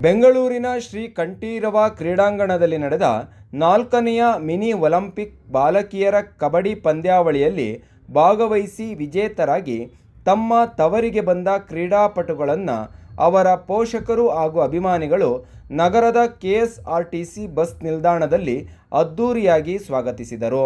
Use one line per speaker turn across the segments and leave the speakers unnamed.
ಬೆಂಗಳೂರಿನ ಶ್ರೀ ಕಂಠೀರವ ಕ್ರೀಡಾಂಗಣದಲ್ಲಿ ನಡೆದ ನಾಲ್ಕನೆಯ ಮಿನಿ ಒಲಿಂಪಿಕ್ ಬಾಲಕಿಯರ ಕಬಡ್ಡಿ ಪಂದ್ಯಾವಳಿಯಲ್ಲಿ ಭಾಗವಹಿಸಿ ವಿಜೇತರಾಗಿ ತಮ್ಮ ತವರಿಗೆ ಬಂದ ಕ್ರೀಡಾಪಟುಗಳನ್ನು ಅವರ ಪೋಷಕರು ಹಾಗೂ ಅಭಿಮಾನಿಗಳು ನಗರದ ಕೆಎಸ್ಆರ್ಟಿಸಿ ಬಸ್ ನಿಲ್ದಾಣದಲ್ಲಿ ಅದ್ಧೂರಿಯಾಗಿ ಸ್ವಾಗತಿಸಿದರು.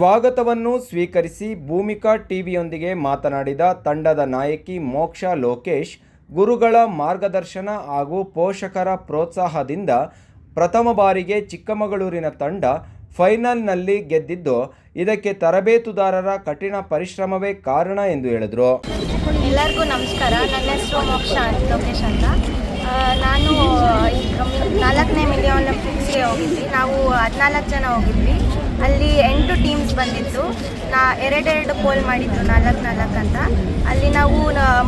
ಸ್ವಾಗತವನ್ನು ಸ್ವೀಕರಿಸಿ ಭೂಮಿಕಾ ಟಿವಿಯೊಂದಿಗೆ ಮಾತನಾಡಿದ ತಂಡದ ನಾಯಕಿ ಮೋಕ್ಷಾ ಲೋಕೇಶ್, ಗುರುಗಳ ಮಾರ್ಗದರ್ಶನ ಹಾಗೂ ಪೋಷಕರ ಪ್ರೋತ್ಸಾಹದಿಂದ ಪ್ರಥಮ ಬಾರಿಗೆ ಚಿಕ್ಕಮಗಳೂರಿನ ತಂಡ ಫೈನಲ್ನಲ್ಲಿ ಗೆದ್ದಿದ್ದು, ಇದಕ್ಕೆ ತರಬೇತುದಾರರ ಕಠಿಣ ಪರಿಶ್ರಮವೇ ಕಾರಣ ಎಂದು ಹೇಳಿದರು.
ಎಲ್ಲರಿಗೂ ನಮಸ್ಕಾರ. ನನ್ನ ಹೆಸರು ಮೋಕ್ಷ ಲೋಕೇಶ್ ಅಂತ. ನಾನು ನಾಲ್ಕನೇ ಮಿಲಿಯನ್ ಫಿಕ್ಸ್ಗೆ ಹೋಗಿದ್ವಿ. ನಾವು ಹದಿನಾಲ್ಕು ಜನ ಹೋಗಿದ್ವಿ. ಅಲ್ಲಿ ಎಂಟು ಟೀಮ್ಸ್ ಬಂದಿತ್ತು. ನಾ ಎರಡೆರಡು ಪೋಲ್ ಮಾಡಿದ್ದು ನಾಲ್ಕು ನಾಲ್ಕು ಅಂತ. ಅಲ್ಲಿ ನಾವು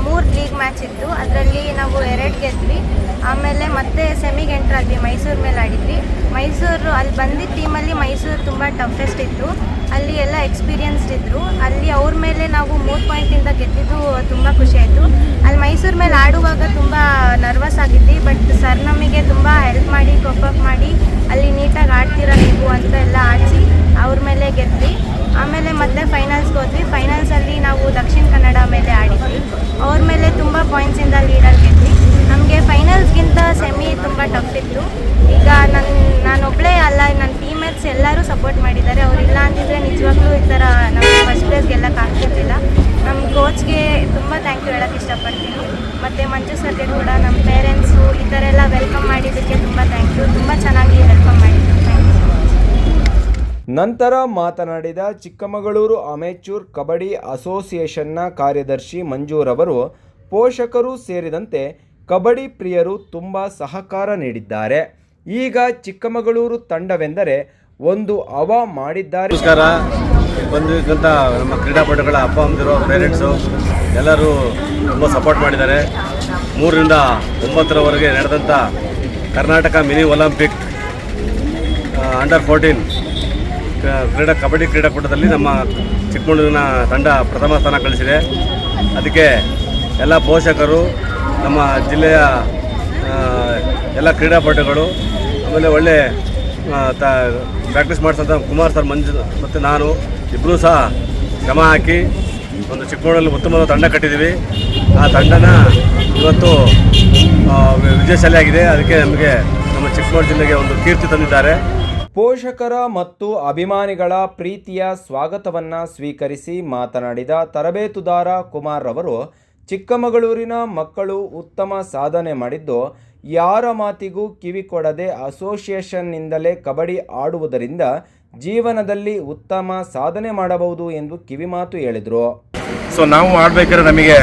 ಮೂರು ಲೀಗ್ ಮ್ಯಾಚ್ ಇತ್ತು. ಅದರಲ್ಲಿ ನಾವು ಎರಡು ಗೆದ್ವಿ. ಆಮೇಲೆ ಮತ್ತೆ ಸೆಮಿಗೆ ಎಂಟ್ರ್ ಆದ್ವಿ, ಮೈಸೂರು ಮೇಲೆ ಆಡಿದ್ವಿ. ಮೈಸೂರು, ಅಲ್ಲಿ ಬಂದಿದ್ದ ಟೀಮಲ್ಲಿ ಮೈಸೂರು ತುಂಬ ಟಫೆಸ್ಟ್ ಇತ್ತು. ಅಲ್ಲಿ ಎಲ್ಲ ಎಕ್ಸ್ಪೀರಿಯನ್ಸ್ಡ್ ಇದ್ದರು ಅಲ್ಲಿ ಅವ್ರ ಮೇಲೆ ನಾವು ಮೂರು ಪಾಯಿಂಟಿಂದ ಗೆದ್ದಿದ್ದು ತುಂಬ ಖುಷಿ ಮೈಸೂರು ಮೇಲೆ ಆಡುವಾಗ ತುಂಬ ನರ್ವಸ್ ಆಗಿದ್ವಿ ಬಟ್ ಸರ್ ನಮಗೆ ತುಂಬ ಹೆಲ್ಪ್ ಮಾಡಿ ಕೋಪಪ್ ಮಾಡಿ, ಅಲ್ಲಿ ನೀಟಾಗಿ ಆಡ್ತೀರಾ ನೀವು ಅಂತ ಎಲ್ಲ ಆಡಿಸಿ ಅವ್ರ ಮೇಲೆ ಗೆದ್ವಿ. ಆಮೇಲೆ ಮತ್ತೆ ಫೈನಲ್ಸ್ಗೆ ಹೋದ್ವಿ. ಫೈನಲ್ಸಲ್ಲಿ ನಾವು ದಕ್ಷಿಣ ಕನ್ನಡ ಮೇಲೆ ಆಡಿದ್ವಿ. ಅವ್ರ ಮೇಲೆ ತುಂಬ ಪಾಯಿಂಟ್ಸಿಂದ ಲೀಡರ್ ಗೆದ್ವಿ. ನಮಗೆ ಫೈನಲ್ಸ್ಗಿಂತ ಸೆಮಿ ತುಂಬ ಟಫ್ ಇತ್ತು ಈಗ ನನ್ನ ನಾನೊಬ್ಬಳೇ ಅಲ್ಲ ನನ್ನ ಟೀಮೇಟ್ಸ್ ಎಲ್ಲರೂ ಸಪೋರ್ಟ್ ಮಾಡಿದ್ದಾರೆ ಅವರಿಲ್ಲ ಅಂತಿದ್ರೆ ನಿಜವಾಗ್ಲೂ ಈ ಥರ ನಮಗೆ ಫಸ್ಟ್ ಪ್ಲೇಸ್ ಗೆಲ್ಲಕ್ಕೆ ಆಗ್ತಿರ್ಲಿಲ್ಲ ನಮ್ಮ ಕೋಚ್ಗೆ ತುಂಬ ಥ್ಯಾಂಕ್ ಯು ಹೇಳೋಕ್ಕೆ ಇಷ್ಟಪಡ್ತೀನಿ ಮತ್ತು ಮಂಜು ಸರ್ಗೆ ಕೂಡ ನಮ್ಮ ಪೇರೆಂಟ್ಸು ಈ ಥರ ಎಲ್ಲ ವೆಲ್ಕಮ್ ಮಾಡಿದ್ದಕ್ಕೆ ತುಂಬ ಥ್ಯಾಂಕ್ ಯು ತುಂಬ ಚೆನ್ನಾಗಿ ವೆಲ್ಕಮ್ ಮಾಡಿದ್ದು ಥ್ಯಾಂಕ್ ಯು
ನಂತರ ಮಾತನಾಡಿದ ಚಿಕ್ಕಮಗಳೂರು ಅಮೆಚೂರ್ ಕಬಡ್ಡಿ ಅಸೋಸಿಯೇಷನ್ನ ಕಾರ್ಯದರ್ಶಿ ಮಂಜೂರವರು ಪೋಷಕರು ಸೇರಿದಂತೆ ಕಬಡ್ಡಿ ಪ್ರಿಯರು ತುಂಬ ಸಹಕಾರ ನೀಡಿದ್ದಾರೆ. ಈಗ ಚಿಕ್ಕಮಗಳೂರು ತಂಡವೆಂದರೆ ಒಂದು ಅವ ಮಾಡಿದ್ದಾರೆ.
ನಮ್ಮ ಕ್ರೀಡಾಪಟುಗಳ ಅಪ್ಪ ಅಮ್ಮದಿರು ಪೇರೆಂಟ್ಸು ಎಲ್ಲರೂ ತುಂಬ ಸಪೋರ್ಟ್ ಮಾಡಿದ್ದಾರೆ. ಮೂರರಿಂದ ಒಂಬತ್ತರವರೆಗೆ ನಡೆದಂಥ Karnataka mini Olympic under fourteen ಕ್ರೀಡಾ, ಕಬಡ್ಡಿ ಕ್ರೀಡಾಕೂಟದಲ್ಲಿ ನಮ್ಮ ಚಿಕ್ಕಮಗಳೂರಿನ ತಂಡ ಪ್ರಥಮ ಸ್ಥಾನ ಗಳಿಸಿದೆ. ಅದಕ್ಕೆ ಎಲ್ಲ ಪೋಷಕರು, ನಮ್ಮ ಜಿಲ್ಲೆಯ ಎಲ್ಲ ಕ್ರೀಡಾಪಟುಗಳು, ಆಮೇಲೆ ಒಳ್ಳೆ ಪ್ರಾಕ್ಟೀಸ್ ಮಾಡಿಸಿದಂಥ ಕುಮಾರ್ ಸರ್, ಮಂಜು ಮತ್ತು ನಾನು ಇಬ್ಬರೂ ಸಹ ಶ್ರಮ ಹಾಕಿ ಒಂದು ಚಿಕ್ಕಮಗಳೂರಲ್ಲಿ ಉತ್ತಮವಾದ ತಂಡ ಕಟ್ಟಿದ್ದೀವಿ. ಆ ತಂಡನ ಇವತ್ತು ವಿಜಯಶಾಲಿಯಾಗಿದೆ ಅದಕ್ಕೆ ನಮಗೆ ನಮ್ಮ ಚಿಕ್ಕಮಗಳೂರು ಜಿಲ್ಲೆಗೆ ಒಂದು ಕೀರ್ತಿ ತಂದಿದ್ದಾರೆ.
ಪೋಷಕರ ಮತ್ತು ಅಭಿಮಾನಿಗಳ ಪ್ರೀತಿಯ ಸ್ವಾಗತವನ್ನು ಸ್ವೀಕರಿಸಿ ಮಾತನಾಡಿದ ತರಬೇತುದಾರ ಕುಮಾರ್ ಅವರು ಚಿಕ್ಕಮಗಳೂರಿನ ಮಕ್ಕಳು ಉತ್ತಮ ಸಾಧನೆ ಮಾಡಿದ್ದು ಯಾರ ಮಾತಿಗೂ ಕಿವಿ ಕೊಡದೆ ಅಸೋಸಿಯೇಷನ್ನಿಂದಲೇ ಕಬಡ್ಡಿ ಆಡುವುದರಿಂದ ಜೀವನದಲ್ಲಿ ಉತ್ತಮ ಸಾಧನೆ ಮಾಡಬಹುದು ಎಂದು ಕಿವಿಮಾತು ಹೇಳಿದರು.
ಸೊ ನಾವು ಆಡಬೇಕಾದ್ರೆ ನಮಗೆ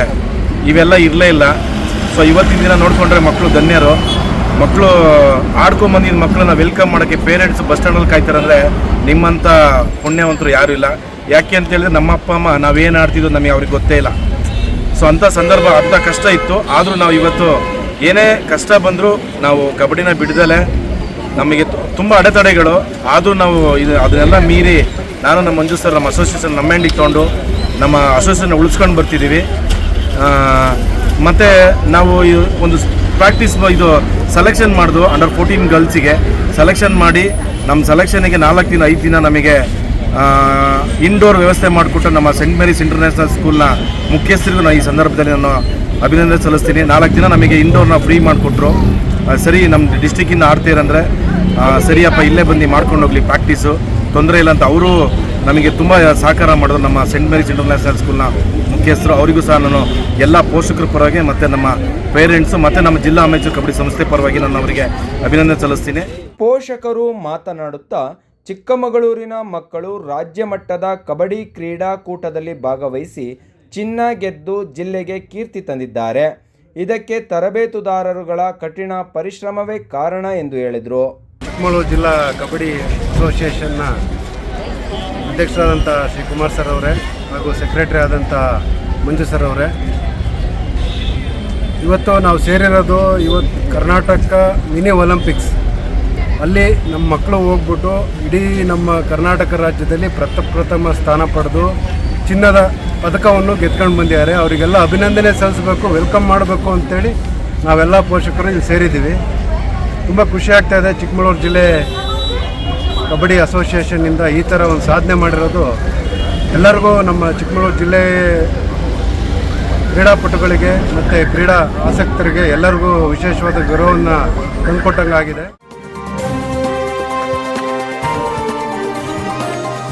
ಇವೆಲ್ಲ ಇರಲೇ ಇಲ್ಲ. ಸೊ ಇವತ್ತಿನ ದಿನ ನೋಡಿಕೊಂಡ್ರೆ ಮಕ್ಕಳು ಧನ್ಯರು. ಮಕ್ಕಳು ಆಡ್ಕೊಂಬಂದಿದ್ದ ಮಕ್ಕಳನ್ನ ವೆಲ್ಕಮ್ ಮಾಡೋಕ್ಕೆ ಪೇರೆಂಟ್ಸ್ ಬಸ್ ಸ್ಟ್ಯಾಂಡಲ್ಲಿ ಕಾಯ್ತಾರಂದ್ರೆ ನಿಮ್ಮಂಥ ಪುಣ್ಯವಂತರು ಯಾರೂ ಇಲ್ಲ. ಯಾಕೆ ಅಂತ ಹೇಳಿದ್ರೆ ನಮ್ಮ ಅಪ್ಪ, ಅಮ್ಮ ನಾವೇನು ಆಡ್ತಿದ್ದೋ ನಮಗೆ ಅವ್ರಿಗೆ ಗೊತ್ತೇ ಇಲ್ಲ. ಸೊ ಅಂಥ ಸಂದರ್ಭ ಅಂಥ ಕಷ್ಟ ಇತ್ತು. ಆದರೂ ನಾವು ಇವತ್ತು ಏನೇ ಕಷ್ಟ ಬಂದರೂ ನಾವು ಕಬಡ್ಡಿನ ಬಿಡ್ದಲೆ ನಮಗೆ ತುಂಬ ಅಡೆತಡೆಗಳು. ಆದರೂ ನಾವು ಇದು ಅದನ್ನೆಲ್ಲ ಮೀರಿ ನಾನು ನಮ್ಮ ಮಂಜು ಸರ್ ನಮ್ಮ ಅಸೋಸಿಯೇಷನ್ ನಮ್ಮ ಹೆಂಡಿಗೆ ತೊಗೊಂಡು ನಮ್ಮ ಅಸೋಸಿಯೇಷನ್ ಉಳಿಸ್ಕೊಂಡು ಬರ್ತಿದ್ದೀವಿ ಮತ್ತು ನಾವು ಒಂದು ಪ್ರಾಕ್ಟೀಸ್ ಇದು ಸೆಲೆಕ್ಷನ್ ಮಾಡಿದ್ವು ಅಂಡರ್ ಫೋರ್ಟೀನ್ ಗರ್ಲ್ಸಿಗೆ ಸೆಲೆಕ್ಷನ್ ಮಾಡಿ ನಮ್ಮ ಸೆಲೆಕ್ಷನಿಗೆ ನಾಲ್ಕು ದಿನ, ಐದು ದಿನ ನಮಗೆ ಇಂಡೋರ್ ವ್ಯವಸ್ಥೆ ಮಾಡಿಕೊಟ್ಟು ನಮ್ಮ ಸೆಂಟ್ ಮೇರೀಸ್ ಇಂಟರ್ನ್ಯಾಷನಲ್ ಸ್ಕೂಲ್ನ ಮುಖ್ಯಸ್ಥರಿಗೂ ನಾನು ಈ ಸಂದರ್ಭದಲ್ಲಿ ನಾನು ಅಭಿನಂದನೆ ಸಲ್ಲಿಸ್ತೀನಿ. ನಾಲ್ಕು ದಿನ ನಮಗೆ ಇಂಡೋರ್ನ ಫ್ರೀ ಮಾಡಿಕೊಟ್ರು. ಸರಿ ನಮ್ಮ ಡಿಸ್ಟಿಕ್ಕಿಂದ ಆಡ್ತೀರಂದರೆ ಸರಿಯಪ್ಪ, ಇಲ್ಲೇ ಬಂದು ಮಾಡ್ಕೊಂಡು ಹೋಗಲಿ ಪ್ರಾಕ್ಟೀಸು ತೊಂದರೆ ಇಲ್ಲ ಅಂತ ಅವರು ನಮಗೆ ತುಂಬ ಸಹಕಾರ ಮಾಡಿದ್ರು ನಮ್ಮ ಸೆಂಟ್ ಮೇರೀಸ್ ಇಂಟರ್ನ್ಯಾಷನಲ್ ಸ್ಕೂಲ್ನ ಮುಖ್ಯಸ್ಥರು. ಅವರಿಗೂ ಸಹ ನಾನು ಎಲ್ಲ ಪೋಷಕರ ಪರವಾಗಿ ಮತ್ತು ನಮ್ಮ ಪೇರೆಂಟ್ಸು ಮತ್ತು ನಮ್ಮ ಜಿಲ್ಲಾ ಅಮೇಚೂರ್ ಕಬಡ್ಡಿ ಸಂಸ್ಥೆ ಪರವಾಗಿ ನಾನು ಅವರಿಗೆ ಅಭಿನಂದನೆ ಸಲ್ಲಿಸ್ತೀನಿ.
ಪೋಷಕರು ಮಾತನಾಡುತ್ತಾ ಚಿಕ್ಕಮಗಳೂರಿನ ಮಕ್ಕಳು ರಾಜ್ಯ ಮಟ್ಟದ ಕಬಡ್ಡಿ ಕ್ರೀಡಾಕೂಟದಲ್ಲಿ ಭಾಗವಹಿಸಿ ಚಿನ್ನ ಗೆದ್ದು ಜಿಲ್ಲೆಗೆ ಕೀರ್ತಿ ತಂದಿದ್ದಾರೆ. ಇದಕ್ಕೆ ತರಬೇತುದಾರರುಗಳ ಕಠಿಣ ಪರಿಶ್ರಮವೇ ಕಾರಣ ಎಂದು ಹೇಳಿದರು.
ಚಿಕ್ಕಮಗಳೂರು ಜಿಲ್ಲಾ ಕಬಡ್ಡಿ ಅಸೋಸಿಯೇಷನ್ನ ಅಧ್ಯಕ್ಷರಾದಂಥ ಶ್ರೀ ಕುಮಾರ್ ಸರ್ ಅವರೇ ಹಾಗೂ ಸೆಕ್ರೆಟರಿ ಆದಂಥ ಮಂಜು ಸರ್ ಅವರೇ. ಇವತ್ತು ನಾವು ಸೇರಿರೋದು ಇವತ್ತು ಕರ್ನಾಟಕ ಮಿನಿ ಒಲಿಂಪಿಕ್ಸ್. ಅಲ್ಲಿ ನಮ್ಮ ಮಕ್ಕಳು ಹೋಗ್ಬಿಟ್ಟು ಇಡೀ ನಮ್ಮ ಕರ್ನಾಟಕ ರಾಜ್ಯದಲ್ಲಿ ಪ್ರಥಮ ಸ್ಥಾನ ಪಡೆದು ಚಿನ್ನದ ಪದಕವನ್ನು ಗೆದ್ಕೊಂಡು ಬಂದಿದ್ದಾರೆ. ಅವರಿಗೆಲ್ಲ ಅಭಿನಂದನೆ ಸಲ್ಲಿಸಬೇಕು, ವೆಲ್ಕಮ್ ಮಾಡಬೇಕು ಅಂತೇಳಿ ನಾವೆಲ್ಲ ಪೋಷಕರು ಇಲ್ಲಿ ಸೇರಿದ್ದೀವಿ. ತುಂಬ ಖುಷಿ ಆಗ್ತಾಯಿದೆ ಚಿಕ್ಕಮಗಳೂರು ಜಿಲ್ಲೆ ಕಬಡ್ಡಿ ಅಸೋಸಿಯೇಷನ್ನಿಂದ ಈ ಥರ ಒಂದು ಸಾಧನೆ ಮಾಡಿರೋದು ಎಲ್ಲರಿಗೂ ನಮ್ಮ ಚಿಕ್ಕಮಗಳೂರು ಜಿಲ್ಲೆ ಕ್ರೀಡಾಪಟುಗಳಿಗೆ ಮತ್ತು ಕ್ರೀಡಾ ಆಸಕ್ತರಿಗೆ ಎಲ್ಲರಿಗೂ ವಿಶೇಷವಾದ ಗೌರವವನ್ನು ತಂದುಕೊಟ್ಟಂಗಾಗಿದೆ.